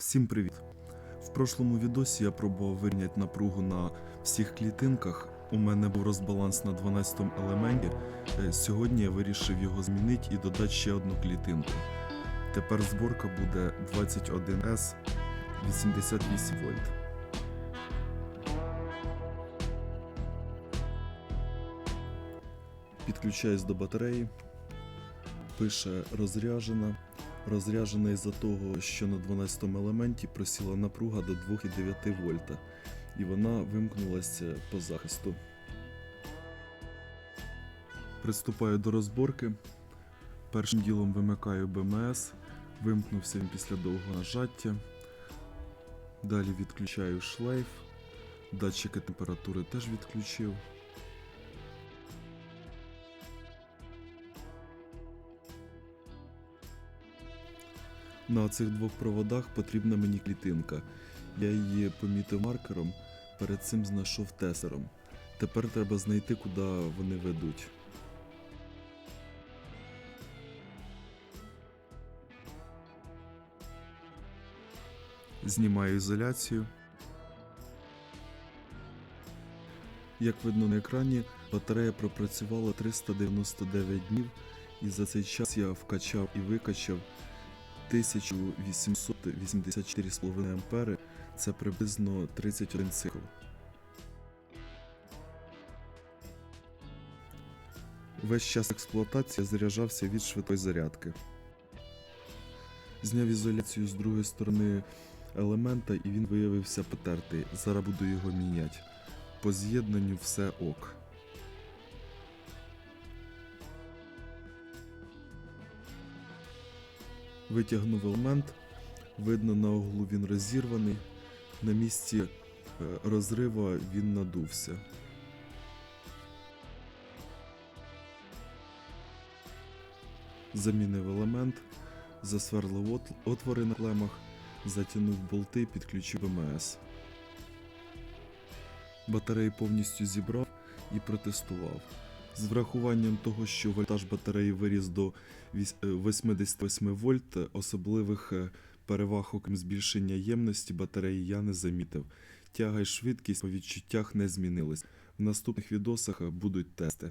Всім привіт! В прошлому відосі я пробував вирівняти напругу на всіх клітинках. У мене був розбаланс на 12 елементі. Е, Сьогодні я вирішив його змінити і додати ще одну клітинку. Тепер зборка буде 21S 88 вольт. Підключаюсь до батареї. Пише розряджена. Розряджена із-за того, що на 12 му елементі просіла напруга до 2,9 вольта, і вона вимкнулася по захисту. Приступаю до розборки. Першим ділом вимикаю БМС, вимкнувся він після довгого нажаття. Далі відключаю шлейф, датчики температури теж відключив. На цих двох проводах потрібна мені клітинка. Я її помітив маркером, перед цим знайшов тесером. Тепер треба знайти, куди вони ведуть. Знімаю ізоляцію. Як видно на екрані, батарея пропрацювала 399 днів, і за цей час я вкачав і викачав 1884,5 ампери це приблизно 31 цикл. Весь час експлуатації заряджався від швидкої зарядки. Зняв ізоляцію з другої сторони елемента і він виявився потертий. Зараз буду його міняти. По з'єднанню все ок. Витягнув елемент, видно на углу він розірваний, на місці е, розрива він надувся. Замінив елемент, засверлив отвори на клемах, затягнув болти, підключив БМС. Батареї повністю зібрав і протестував. З врахуванням того, що вольтаж батареї виріс до віс- е, 88 вольт, особливих е, переваг, окрім збільшення ємності батареї, я не замітив. Тяга і швидкість по відчуттях не змінились. В наступних відосах будуть тести.